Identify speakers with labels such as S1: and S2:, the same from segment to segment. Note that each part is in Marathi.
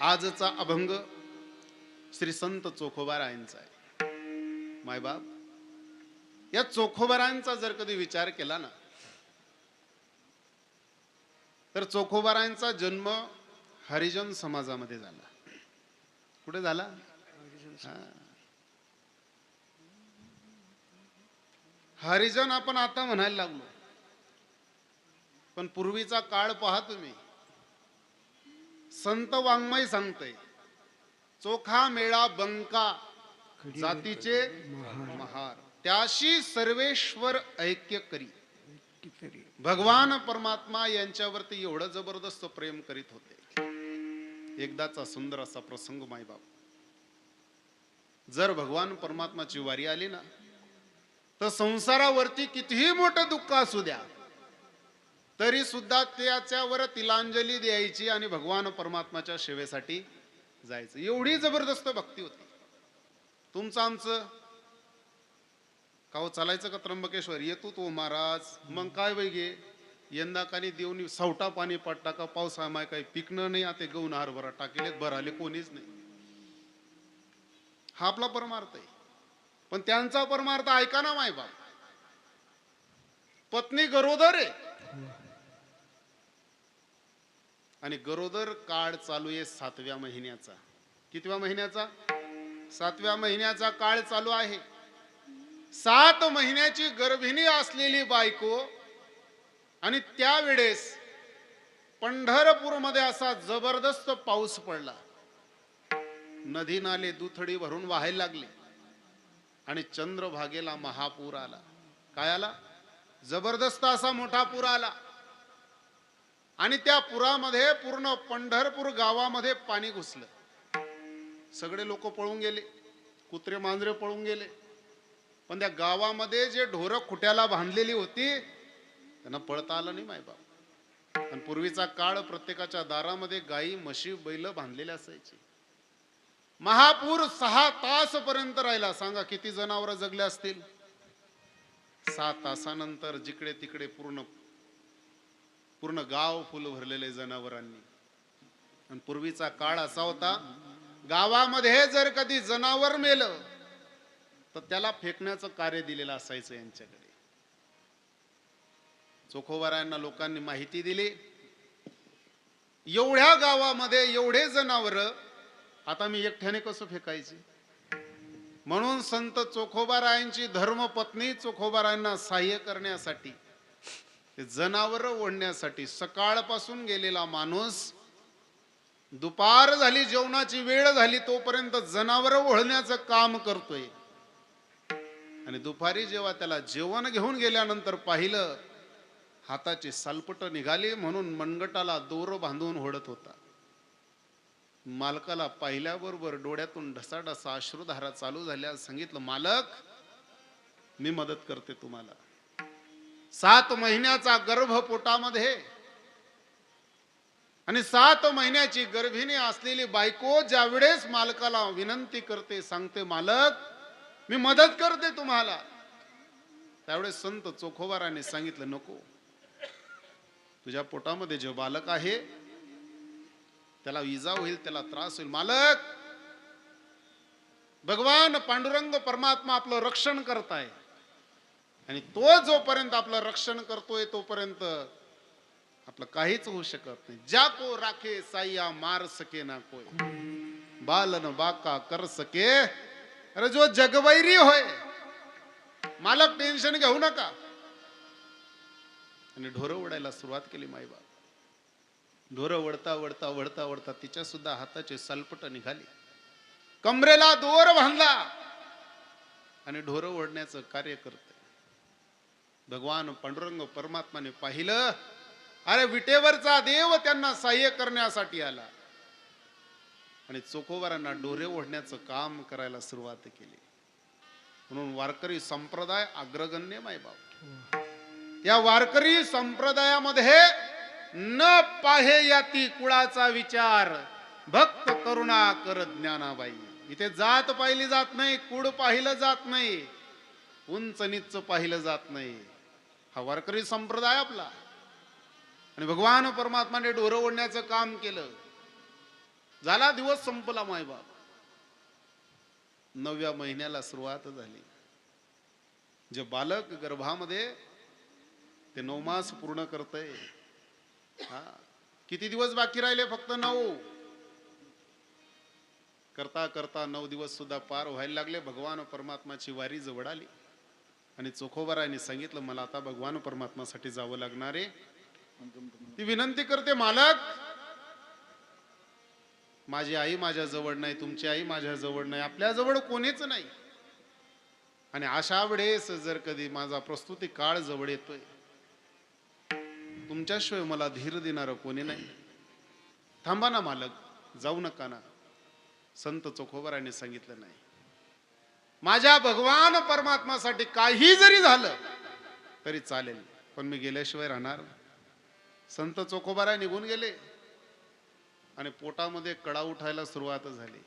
S1: आजचा अभंग श्री संत चोखोबारायांचा आहे. मायबाप या चोखोबारायांचा जर कधी विचार केला ना तर चोखोबारायांचा जन्म हरिजन समाजामध्ये झाला. कुठे झाला? हरिजन आपण आता म्हणायला लागलो. पण पूर्वीचा काळ पहा तुम्ही. संत वाङ्मय सांगतय चोखा मेळा बंका जातीचे महार. त्याशी सर्वेश्वर ऐक्य करी. भगवान परमात्मा यांच्यावरती एवढं जबरदस्त प्रेम करीत होते. एकदाचा सुंदर असा प्रसंग मायबाप जर भगवान परमात्माची वारी आली ना तर संसारावरती कितीही मोठं दुःख असू द्या तरी सुद्धा त्याच्यावर तिलांजली द्यायची आणि भगवान परमात्माच्या सेवेसाठी जायचं. एवढी जबरदस्त भक्ती होती. तुमचं आमचं? का हो चालायचं का त्र्यंबकेश्वर? येतो तो महाराज. मग काय वैगे यंदा काही देऊन सावटा पाणी पडटा का पाऊस माय काही पिकणं नाही आता गहून हरभरा टाकेले भर आले कोणीच नाही. हा आपला परमार्थ आहे. पण त्यांचा परमार्थ ऐका ना माय बाप. पत्नी गरोदर आहे. आणि गरोदर काळ चालू आहे सातव्या महिन्याचा. कितव्या महिन्याचा? सातव्या महिन्याचा काळ चालू आहे. सात महिन्याची गर्भिणी असलेली बायको आणि त्यावेळेस पंढरपूरमध्ये असा जबरदस्त पाऊस पडला. नदी नाले दुथडी भरून वाहायला लागले. आणि चंद्रभागेला महापूर आला. काय आला? जबरदस्त असा मोठा पूर आला. आणि त्या पुरामध्ये पूर्ण पंढरपूर गावामध्ये पाणी घुसलं. सगळे लोक पळून गेले कुत्रे मांजरे पळून गेले. पण त्या गावामध्ये जे ढोरं खुट्याला बांधलेली होती त्यांना पळता आलं नाही मायबाप. आणि पूर्वीचा काळ प्रत्येकाच्या दारामध्ये गाई म्हशी बैल बांधलेले असायची. महापूर सहा तास पर्यंत राहिला. सांगा किती जनावर जगले असतील? सहा तासानंतर जिकडे तिकडे पूर्ण पूर्ण गाव फुल भरलेले जनावरांनी. आणि पूर्वीचा काळ असा होता गावामध्ये जर कधी जनावर मेलं तर त्याला फेकण्याचं कार्य दिलेलं असायचं यांच्याकडे. चोखोबारायांना लोकांनी माहिती दिली एवढ्या गावामध्ये एवढे जनावर आता मी एकट्याने कसं फेकायचे? म्हणून संत चोखोबारायांची धर्मपत्नी चोखोबारायांना सहाय्य करण्यासाठी ते जनावर ओढण्यासाठी सकाळपासून गेलेला माणूस दुपार झाली जेवणाची वेळ झाली तोपर्यंत जनावर ओढण्याचं काम करतोय. आणि दुपारी जेव्हा त्याला जेवण घेऊन गेल्यानंतर पाहिलं हाताची सालपट निघाली म्हणून मनगटाला दोर बांधून ओढत होता. मालकाला पाहिल्याबरोबर डोळ्यातून ढसाढसा अश्रुधारा चालू झाल्या सांगितलं मालक मी मदत करते तुम्हाला. सात महिन्याचा गर्भ पोटामध्ये आणि सात महिन्याची गर्भिणी असलेली बायको ज्या वेळेस मालकाला विनंती करते सांगते मालक मी मदत करते तुम्हाला. त्यावेळेस संत चोखोबाराने सांगितलं नको. तुझ्या पोटामध्ये जे बालक आहे त्याला इजा होईल त्याला त्रास होईल. मालक भगवान पांडुरंग परमात्मा आपलं रक्षण करताय. आणि तो जोपर्यंत आपलं रक्षण करतोय तोपर्यंत आपलं काहीच होऊ शकत नाही. ज्या को राखे साईया मार सके ना कोय बालन बाका कर सके. अरे जो जगवैरी होय मालक टेन्शन घेऊ नका. आणि ढोरं ओढायला सुरुवात केली माईबाप. ढोरं वडता वडता वडता वडता तिच्या सुद्धा हाताचे सलपट निघाली. कमरेला दोर बांधला. आणि ढोरं ओढण्याचं कार्य करत भगवान पांडुरंग परमात्माने पाहिलं. अरे विटेवरचा देव त्यांना सहाय्य करण्यासाठी आला. आणि चोखोबारांना डोरे ओढण्याचं काम करायला सुरुवात केली. म्हणून वारकरी संप्रदाय अग्रगण्य मायबाप या वारकरी संप्रदायामध्ये न पाहे याती कुळाचा विचार. भक्त करुणा कर ज्ञानाबाई. इथे जात पाहिली जात नाही कुड पाहिलं जात नाही. उंच निच पाहिलं जात नाही. हा वारकरी संप्रदाय आपला. आणि भगवान परमात्माने ढोरं ओढण्याचं काम केलं. झाला दिवस संपला मायबाप नवव्या महिन्याला सुरुवात झाली. जे बालक गर्भामध्ये ते नवमास पूर्ण करतय. हा किती दिवस बाकी राहिले? फक्त नऊ. करता करता नऊ दिवस सुद्धा पार व्हायला लागले. भगवान परमात्माची वारी जवळ आली. आणि चोखोबाराने सांगितलं मला आता भगवान परमात्मासाठी जावं लागणार आहे. ती विनंती करते मालक माझी आई माझ्या जवळ नाही तुमची आई माझ्या जवळ नाही आपल्या जवळ कोणीच नाही. आणि अशा वेळेस जर कधी माझा प्रस्तुती काळ जवळ येतोय तुमच्याशिवाय मला धीर देणारं कोणी नाही. थांबा ना मालक जाऊ नका ना. संत चोखोबराने सांगितलं नाही. माझ्या भगवान परमात्मासाठी काही जरी झालं तरी चालेल. पण मी गेल्याशिवाय राहणार संत चोखोबारा निघून गेले. आणि पोटामध्ये कडा उठायला सुरुवात झाली.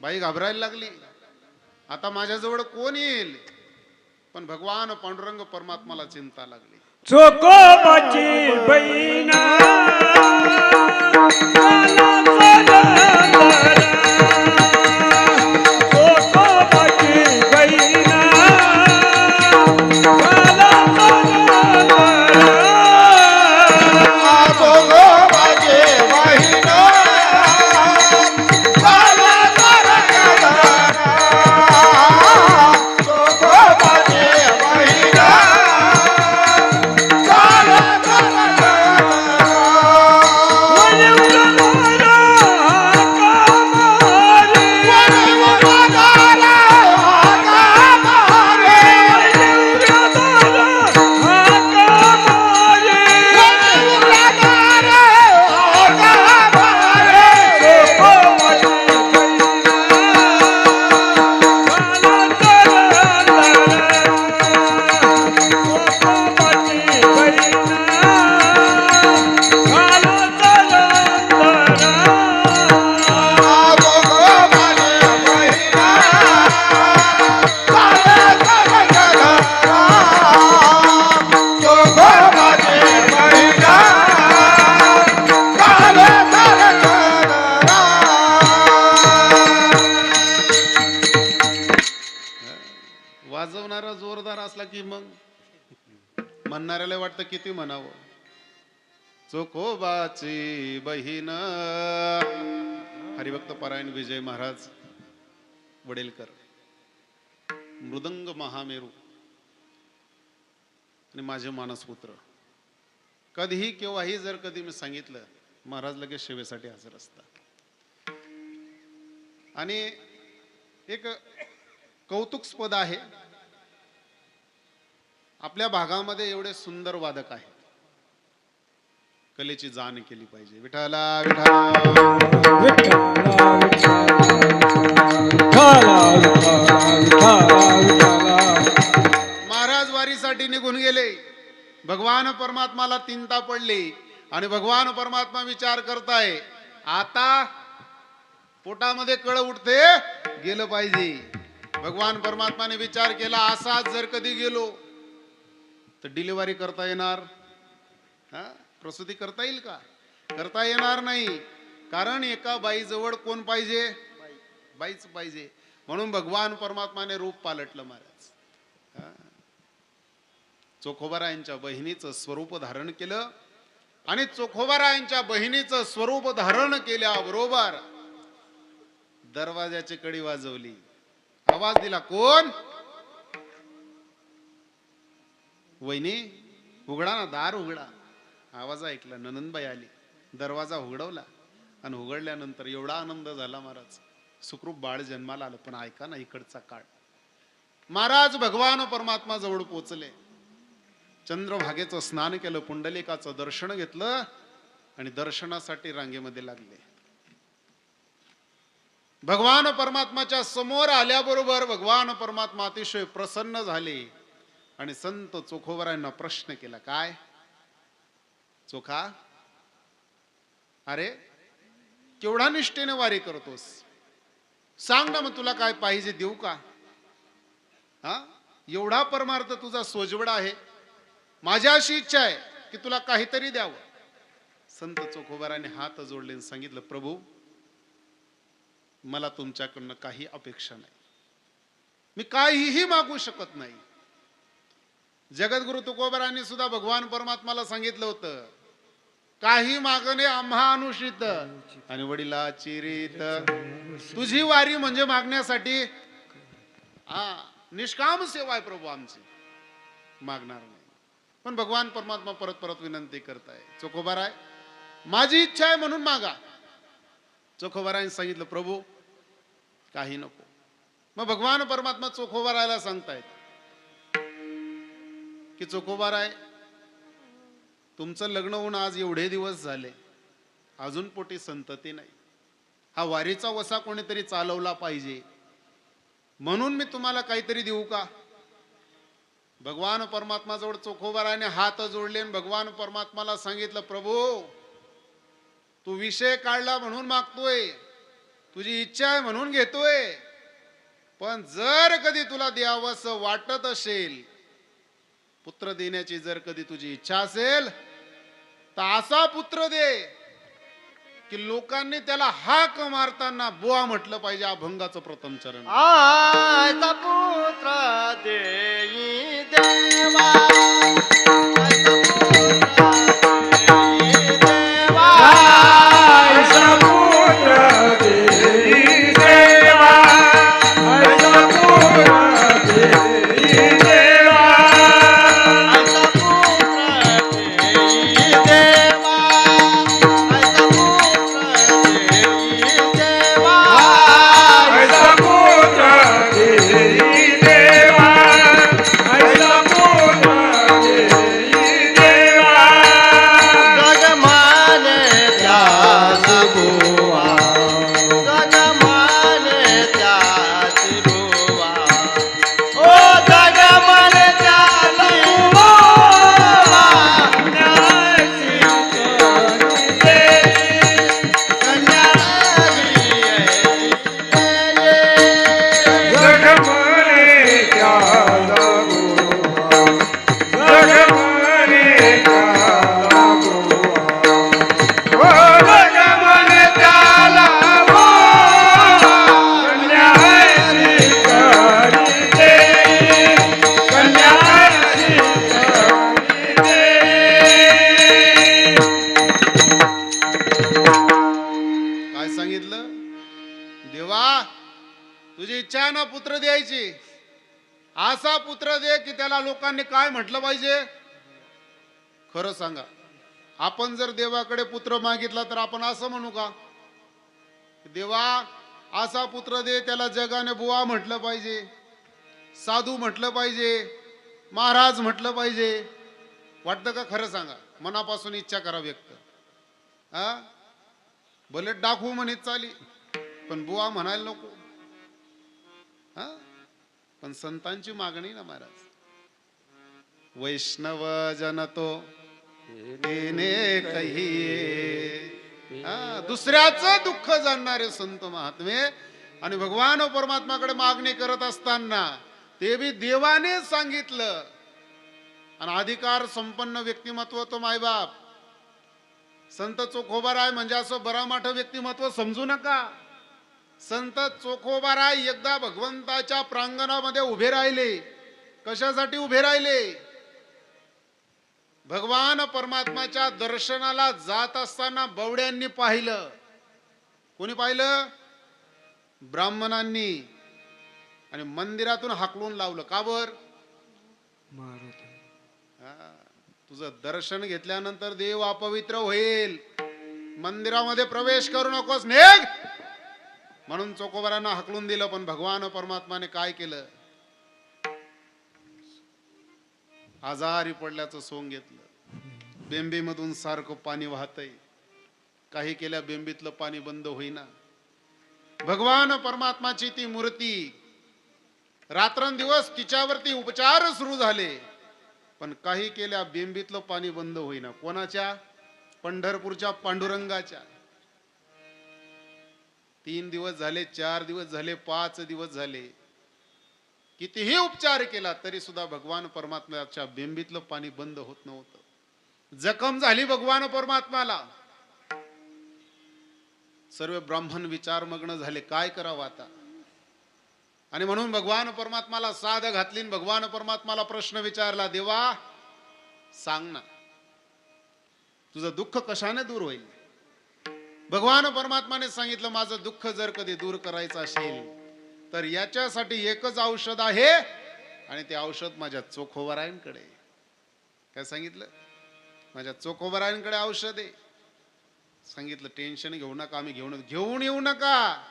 S1: बाई घाबरायला लागली. आता माझ्याजवळ कोण येईल? पण भगवान पांडुरंग परमात्माला चिंता लागली.
S2: चोकोबाची बहिणा.
S1: पारायण विजय महाराज वडेलकर मृदंग महामेरू आणि माझे मानसपुत्र. कधीही केव्हाही जर कधी मी सांगितलं महाराज लगेच सेवेसाठी हजर असतात. आणि एक कौतुकस्पद आहे आपल्या भागामध्ये एवढे सुंदर वादक आहेत. कलेची जाण केली पाहिजे. विठाला महाराज वारीसाठी निघून गेले. भगवान परमात्माला चिंता पडली आणि भगवान परमात्मा विचार करताय आता पोटामध्ये कळ उठते गेलं पाहिजे. भगवान परमात्माने विचार केला असाच जर कधी गेलो तर डिलिव्हरी करता येणार. हा? प्रसूती करता येईल का? करता येणार नाही. कारण एका बाईजवळ कोण पाहिजे? बाईच पाहिजे. म्हणून भगवान परमात्माने रूप पालटलं महाराज. चोखोबारायांच्या बहिणीचं स्वरूप धारण केलं आणि चोखोबारायांच्या बहिणीचं स्वरूप धारण केल्याबरोबर दरवाजाची कडी वाजवली. आवाज दिला कोण? वहिनी उघडा ना दार उघडा. आवाज ऐकला ननंदबाई आली. दरवाजा उघडवला आणि उघडल्यानंतर एवढा आनंद झाला महाराज. सुखरूप बाळ जन्माला आलं पण ऐका ना इकडचा काळ. महाराज भगवान परमात्मा जवळ पोचले चंद्रभागेचं स्नान केलं पुंडलिकाचं दर्शन घेतलं आणि दर्शनासाठी रांगेमध्ये लागले. भगवान परमात्माच्या समोर आल्याबरोबर भगवान परमात्मा अतिशय प्रसन्न झाले आणि संत चोखोबरांना प्रश्न केला काय? चोखा? अरे केवढा निष्ठेने वारी करतोस. सांग ना मग तुला काय पाहिजे देऊ का? हा? एवढा परमार्थ तुझा सोजवडा आहे. माझी अशी इच्छा आहे की तुला काहीतरी द्यावं. संत चोखोबाराने हात जोडले सांगितलं प्रभू मला तुमच्याकडनं काही अपेक्षा नाही. मी काहीही मागू शकत नाही. जगद्गुरु तुकोबरांनी सुद्धा भगवान परमात्माला सांगितलं होतं काही मागणे आम्हा अनुषित आणि वडिला चिरित तुझी वारी म्हणजे मागण्यासाठी हा निष्काम सेवा आहे प्रभू आमची. मागणार नाही. पण भगवान परमात्मा परत परत विनंती करताय आहे माझी इच्छा आहे म्हणून मागा. चोखोबारायने सांगितलं प्रभू काही नको. मग भगवान परमात्मा चोखोबारायला सांगतायत की चोखोबाराय तुमचं लग्न होऊन आज एवढे दिवस झाले अजून पोटी संतती नाही. हा वारीचा वसा कोणीतरी चालवला पाहिजे. म्हणून मी तुम्हाला काहीतरी देऊ का? भगवान परमात्माजवळ चोखोबाराने हात जोडले आणि भगवान परमात्माला सांगितलं प्रभू तू विषय काढला म्हणून मागतोय. तुझी इच्छा आहे म्हणून घेतोय. पण जर कधी तुला द्यावंसं वाटत असेल पुत्र देण्याची जर कधी तुझी इच्छा असेल तर असा पुत्र दे की लोकांनी त्याला हाक मारताना बुवा म्हटलं पाहिजे अभंगाचं प्रथम चरण.
S3: आयचा पुत्र देई देवा
S1: लोकांनी काय म्हटलं पाहिजे? खरं सांगा. आपण जर देवाकडे पुत्र मागितला तर आपण असं म्हणू का? देवा असा पुत्र दे त्याला जगाने बुवा म्हटलं पाहिजे साधू म्हटलं पाहिजे महाराज म्हटलं पाहिजे. वाटतं का? खरं सांगा. मनापासून इच्छा करा व्यक्त. हा? भले डाकू म्हणत चाली पण बुवा म्हणायला नको. हा? पण संतांची मागणी ना महाराज. वैष्णव जन तो तेने कही दुसऱ्याचं दुःख जाणणारे संत महात्मे आणि भगवान परमात्माकडे मागणी करत असताना ते बी देवाने सांगितलं. आणि अधिकार संपन्न व्यक्तिमत्व तो मायबाप. संत चोखोबाराय म्हणजे असं बरामाठ व्यक्तिमत्व समजू नका. संत चोखोबाराय एकदा भगवंताच्या प्रांगणामध्ये उभे राहिले. कशासाठी उभे राहिले? भगवान परमात्माच्या दर्शनाला जात असताना बवड्यांनी पाहिलं. कोणी पाहिलं? ब्राह्मणांनी. आणि मंदिरातून हाकलून लावलं. का बर? तुझं दर्शन घेतल्यानंतर देव अपवित्र होईल. मंदिरामध्ये प्रवेश करू नकोस नेग म्हणून चोकोबारांना हकलून दिलं पण भगवान परमात्माने काय केलं? आजारी पडल्याचं सोंग घेतलं. बेंबीमधून सारखं पाणी वाहतय. काही केल्या बेंबीतलं पाणी बंद होईना. भगवान परमात्माची ती मूर्ती. रात्रंदिवस तिच्यावरती उपचार सुरू झाले. पण काही केल्या बेंबीतलं पाणी बंद होईना. कोणाच्या? पंढरपूरच्या पांडुरंगाच्या. तीन दिवस झाले चार दिवस झाले पाच दिवस झाले. कितीही उपचार केला तरी सुद्धा भगवान परमात्म्याच्या बिंबीतलं पाणी बंद होत नव्हतं. जखम झाली भगवान परमात्माला सर्व ब्राह्मण विचारमग्न झाले काय करावं आता? आणि म्हणून भगवान परमात्माला साध घातली आणि भगवान परमात्माला प्रश्न विचारला देवा सांग ना तुझं दुःख कशाने दूर होईल? भगवान परमात्माने सांगितलं माझं दुःख जर कधी दूर करायचं असेल तर याच्यासाठी एकच औषध आहे आणि ते औषध माझ्या चोखोवरायांकडे आहे. काय सांगितलं? माझ्या चोखोबरायांकडे औषध आहे. सांगितलं टेन्शन घेऊ नका आम्ही घेऊन घेऊन येऊ नका.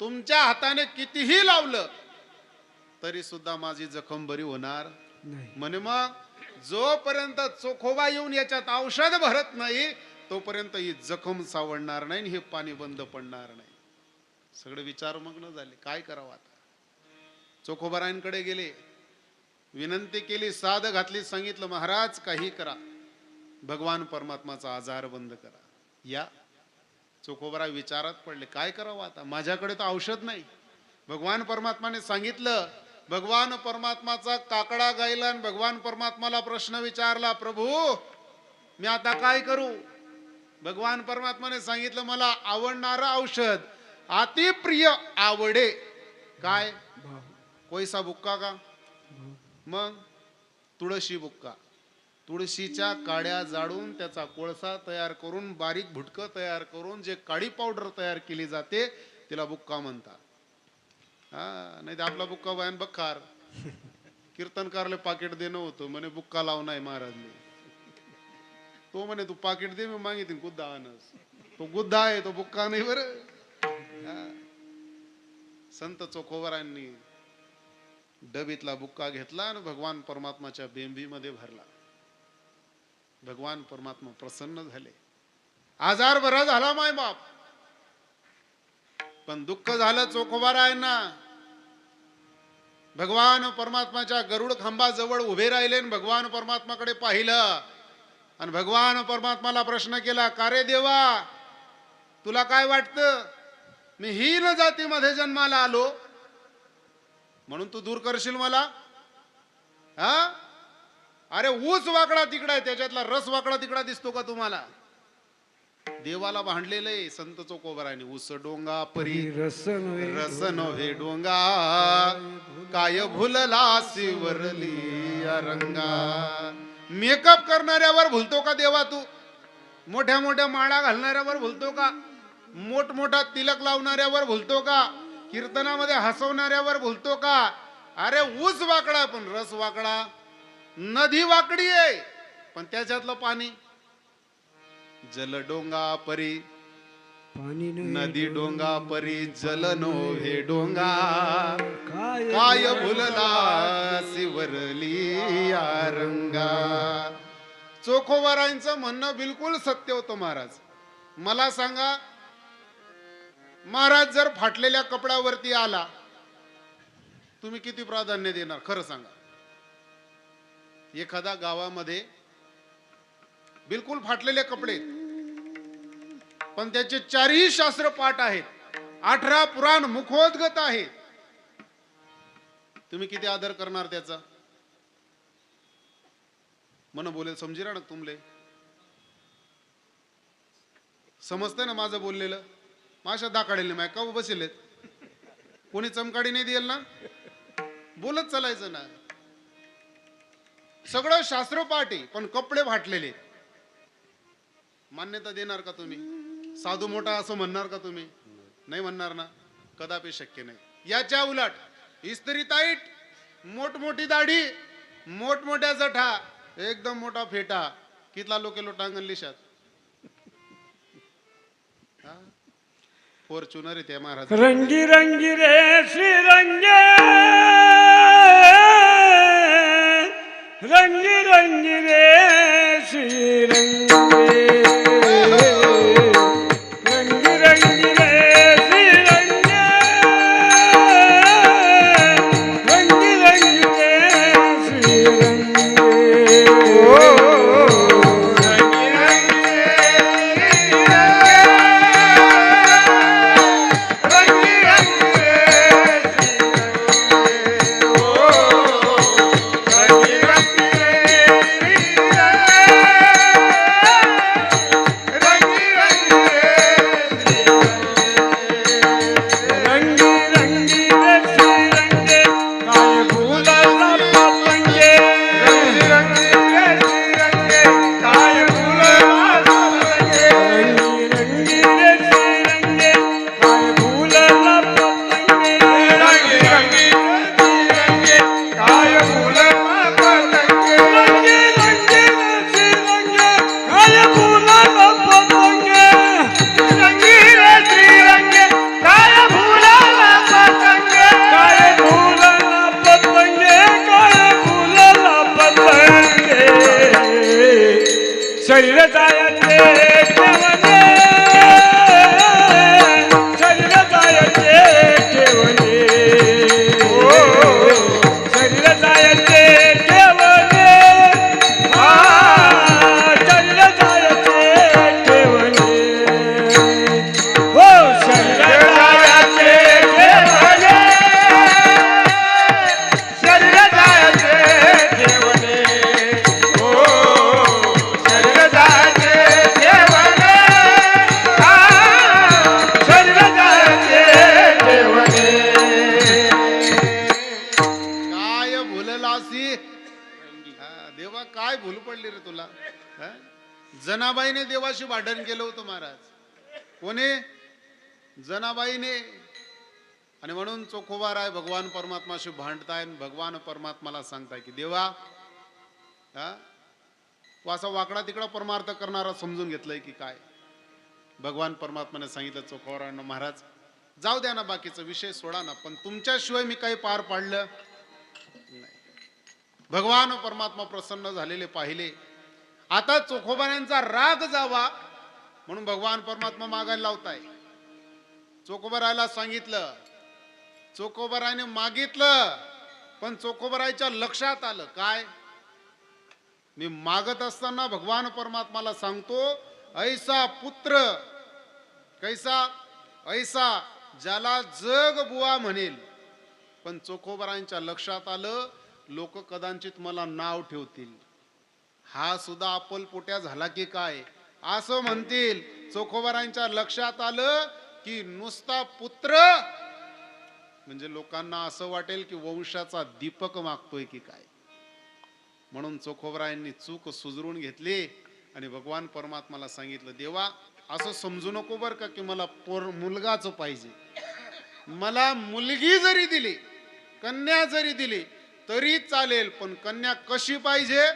S1: तुमच्या हाताने कितीही लावलं तरी सुद्धा माझी जखम बरी होणार म्हणे मग जोपर्यंत चोखोबा येऊन याच्यात औषध भरत नाही तोपर्यंत ही जखम सावडणार नाही आणि हे पाणी बंद पडणार नाही. सगळे विचारमग्न झाले. काय करावं आता? चोखोबरायांकडे गेले. विनंती केली साध घातली सांगितलं महाराज काही करा. भगवान परमात्माचा आजार बंद करा. या. चोखोबरा विचारात पडले काय करावं आता? माझ्याकडे तर औषध नाही. भगवान परमात्माने सांगितलं भगवान परमात्माचा काकडा गायला आणि भगवान परमात्माला प्रश्न विचारला प्रभू मी आता काय करू? भगवान परमात्माने सांगितलं मला आवडणारं औषध अतिप्रिय आवडे. काय? कोयसा बुक्का का? मग? तुळशी बुक्का. तुळशीच्या काड्या जाडून त्याचा कोळसा तयार करून बारीक भुटकं तयार करून जे काळी पावडर तयार केली जाते तिला बुक्का म्हणतात. हा नाही तर आपला बुक्का बयान बखार कीर्तनकारले पाकिट देणं होतं म्हणे बुक्का लावणार आहे महाराजने. तो म्हणे तू पाकिट दे मी मागितीन गुद्दा आणस. तो गुद्दा आहे तो बुक्का नाही बरं. संत चोखोवरांनी डबीतला बुक्का घेतला आणि भगवान परमात्माच्या बेंबीमध्ये भरला. भगवान परमात्मा प्रसन्न झाले. आजार बरा झाला माय बाप. पण दुःख झालं चोखोबारायांना भगवान परमात्माच्या गरुड खांबाजवळ उभे राहिले आणि भगवान परमात्माकडे पाहिलं. आणि भगवान परमात्माला प्रश्न केला का रे देवा तुला काय वाटतं? मी हीन जातीमध्ये जन्माला आलो. म्हणून तू दूर करशील मला? हा? अरे ऊस वाकडा तिकडा आहे त्याच्यातला रस वाकडा तिकडा दिसतो का तुम्हाला? देवाला भांडलेलं आहे संत चोकोबराने. ऊस डोंगा परी
S2: रस नव्हे
S1: डोंगा. काय भुलला शिवरली रंगा मेकअप करणाऱ्यावर भुलतो का देवा तू? मोठ्या मोठ्या माळा घालणाऱ्यावर भुलतो का? मोठमोठा तिलक लावणाऱ्यावर भुलतो का? कीर्तनामध्ये हसवणाऱ्यावर भुलतो का? अरे ऊस वाकडा पण रस वाकडा. नदी वाकडी आहे पण त्याच्यातलं पाणी. जल डोंगा परी.
S2: पाणी
S1: नदी डोंगा परी जल नोव्हे डोंगा.
S2: काय
S1: भुलला शिवरली या रंगा. चोखोबारांचं म्हणणं बिलकुल सत्य होतं महाराज. मला सांगा महाराज जर फाटलेल्या कपड्यावरती आला तुम्ही किती प्राधान्य देणार? खरं सांगा. एखाद्या गावामध्ये बिलकुल फाटलेले कपडे पण त्याचे चारही शास्त्र पाठ आहेत अठरा पुराण मुखोद्गत आहे तुम्ही किती आदर करणार त्याचा? मन बोलेल समजी ना तुमले. समजतंय ना माझं बोललेलं? माशा दाखाडेल माय का बसेलेत. कोणी चमकाडी नाही दिल ना? बोलत चालायचं ना. सगळं शास्त्रपाठ आहे पण कपडे फाटलेले. मान्यता देणार का तुम्ही? साधू मोठा असं म्हणणार का तुम्ही? नाही म्हणणार ना. कदापि शक्य नाही. याच्या उलट इस्त्री ताईट मोठमोठी दाढी मोठमोठ्या जठा एकदम मोठा फेटा कितला लोके लोटांगण लिशात? फॉर्च्युनर आहे त्या महाराज
S2: रंगी रंगी रे श्री
S1: होतो महाराज. कोणे? जनाबाईने. आणि म्हणून चोखोबार आहे भगवान परमात्माशी भांडताय भगवान परमात्माला सांगताय की देवा हा? तू असा वाकडा तिकडा परमार्थ करणारा समजून घेतलंय की काय? भगवान परमात्माने सांगितलं चोखोबारांना महाराज जाऊ द्या ना बाकीचा विषय सोडा ना पण तुमच्याशिवाय मी काही पार पाडलं नाही. भगवान परमात्मा प्रसन्न झालेले पाहिले. आता चोखोबाऱ्यांचा राग जावा म्हणून भगवान परमात्मा मागायला लावताय. चोकोबरायला सांगितलं चोकोबरायने मागितलं पण चोकोबरायच्या लक्षात आलं काय? मी मागत असताना भगवान परमात्माला सांगतो ऐसा पुत्र कैसा ऐसा ज्याला जग बुवा म्हणेल. पण चोखोबरांच्या लक्षात आलं लोक कदाचित मला नाव ठेवतील. हा सुद्धा पोट्या झाला की काय? असं म्हणतील. चोखोबरांच्या लक्षात आलं की नुसता पुत्र म्हणजे लोकांना असं वाटेल की वंशाचा दीपक मागतोय की काय. म्हणून चोखोबरायांनी चूक सुजरून घेतली आणि भगवान परमात्माला सांगितलं देवा असं समजू नको बर का की मला पोर मुलगाच पाहिजे. मला मुलगी जरी दिली कन्या जरी दिली तरी चालेल पण कन्या कशी पाहिजे?